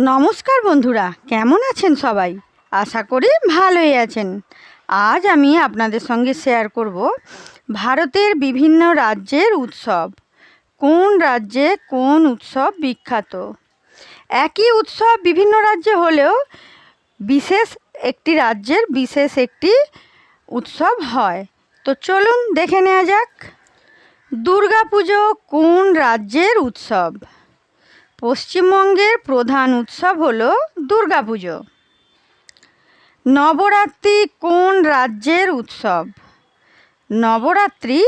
নমস্কার বন্ধুরা, কেমন আছেন সবাই? আশা করি ভালোই আছেন। আজ আমি আপনাদের সঙ্গে শেয়ার করব ভারতের বিভিন্ন রাজ্যের উৎসব। কোন রাজ্যে কোন উৎসব বিখ্যাত? একই উৎসব বিভিন্ন রাজ্যে হলেও বিশেষ একটি রাজ্যের বিশেষ একটি উৎসব হয়। তো চলুন দেখে নেওয়া যাক। দুর্গাপুজো কোন রাজ্যের উৎসব? পশ্চিমবঙ্গের প্রধান উৎসব হল দুর্গাপুজো। নবরাত্রি কোন রাজ্যের উৎসব? নবরাত্রি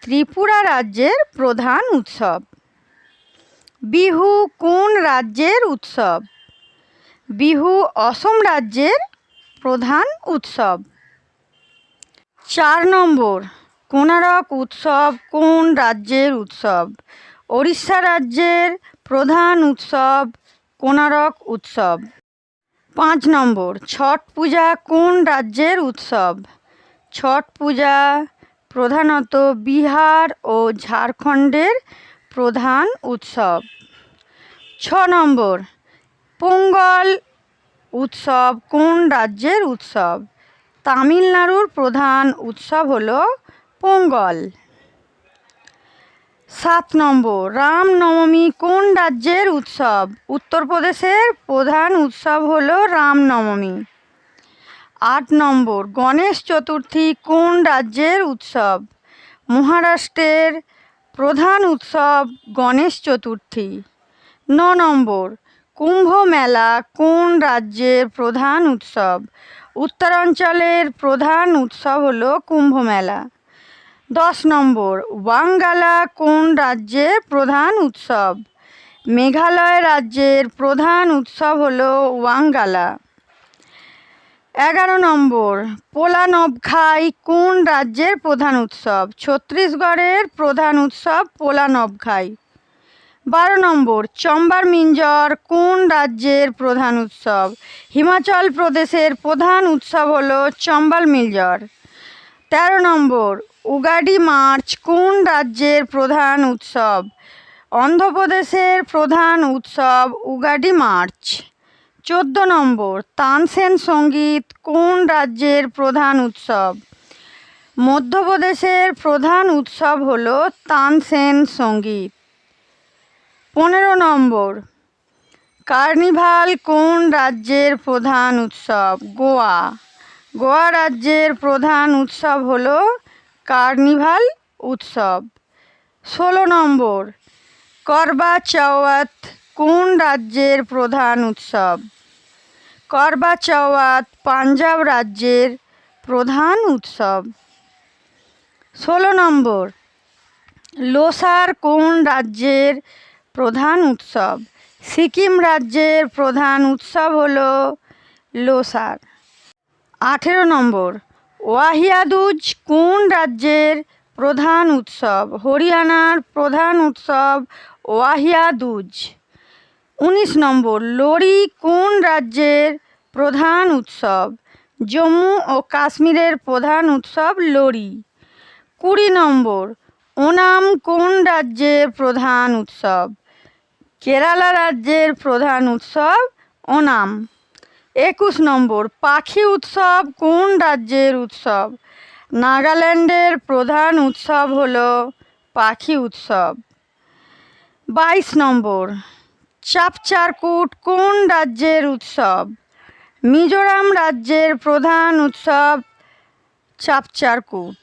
ত্রিপুরা রাজ্যের প্রধান উৎসব। বিহু কোন রাজ্যের উৎসব? বিহু অসম রাজ্যের প্রধান উৎসব। চার নম্বর কোনারক উৎসব কোন রাজ্যের উৎসব? ওড়িশা রাজ্যের প্রধান উৎসব কোনারক উৎসব। পাঁচ নম্বর, ছট পূজা কোন রাজ্যের উৎসব? ছট পূজা প্রধানত বিহার ও ঝাড়খণ্ডের প্রধান উৎসব। ছ নম্বর, পোঙ্গল উৎসব কোন রাজ্যের উৎসব? তামিলনাড়ুর প্রধান উৎসব হলো পোঙ্গল। সাত নম্বর, রামনবমী কোন রাজ্যের উৎসব? উত্তরপ্রদেশের প্রধান উৎসব হলো রামনবমী। আট নম্বর, গণেশ চতুর্থী কোন রাজ্যের উৎসব? মহারাষ্ট্রের প্রধান উৎসব গণেশ চতুর্থী। ন নম্বর, কুম্ভ মেলা কোন রাজ্যের প্রধান উৎসব? উত্তরাঞ্চলের প্রধান উৎসব হলো কুম্ভ মেলা। দশ নম্বর, ওয়াঙ্গালা কোন রাজ্যের প্রধান উৎসব? মেঘালয় রাজ্যের প্রধান উৎসব হলো ওয়াঙ্গালা। এগারো নম্বর পোলা নবখাই কোন রাজ্যের প্রধান উৎসব? ছত্তিশগড়ের প্রধান উৎসব পোলা নবখাই বারো নম্বর, চম্বার মিঞ্জর কোন রাজ্যের প্রধান উৎসব? হিমাচল প্রদেশের প্রধান উৎসব হলো চম্বাল মিঞ্জর। তেরো নম্বর, উগাডি মার্চ কোন রাজ্যের প্রধান উৎসব? অন্ধ্রপ্রদেশের প্রধান উৎসব উগাডি মার্চ। চোদ্দ নম্বর, তানসেন সংগীত কোন রাজ্যের প্রধান উৎসব? মধ্যপ্রদেশের প্রধান উৎসব হল তানসেন সংগীত। পনেরো নম্বর, কার্নিভাল কোন রাজ্যের প্রধান উৎসব? গোয়া। গোয়া রাজ্যের প্রধান উৎসব হল কার্নিভাল উৎসব। ষোলো নম্বর করবা চৌয়াত কোন রাজ্যের প্রধান উৎসব? করবা চৌয়াত পাঞ্জাব রাজ্যের প্রধান উৎসব। ষোলো নম্বর, লোসার কোন রাজ্যের প্রধান উৎসব? সিকিম রাজ্যের প্রধান উৎসব হল লোসার। আঠেরো নম্বর। ওয়াহিয়াদুজ কোন রাজ্যের প্রধান উৎসব? হরিয়ানার প্রধান উৎসব ওয়াহিয়াদুজ। উনিশ নম্বর, লোরি কোন রাজ্যের প্রধান উৎসব? জম্মু ও কাশ্মীরের প্রধান উৎসব লোরি। কুড়ি নম্বর, ওনাম কোন রাজ্যের প্রধান উৎসব? কেরালা রাজ্যের প্রধান উৎসব ওনাম। একুশ নম্বর, পাখি উৎসব কোন রাজ্যের উৎসব? নাগাল্যান্ডের প্রধান উৎসব হল পাখি উৎসব। বাইশ নম্বর, চাপচারকুট কোন রাজ্যের উৎসব? মিজোরাম রাজ্যের প্রধান উৎসব চাপচারকুট।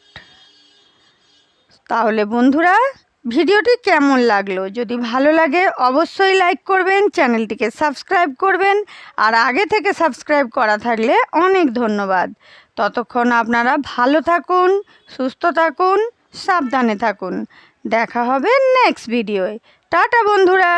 তাহলে বন্ধুরা ভিডিওটি কেমন লাগল? যদি ভালো লাগে, অবশ্যই লাইক করবেন, চ্যানেলটিকে সাবস্ক্রাইব করবেন, আর আগে থেকে সাবস্ক্রাইব করা থাকলে অনেক ধন্যবাদ। ততক্ষণ আপনারা ভালো থাকুন, সুস্থ থাকুন, সাবধানে থাকুন। দেখা হবে নেক্সট ভিডিওয় টাটা, বন্ধুরা!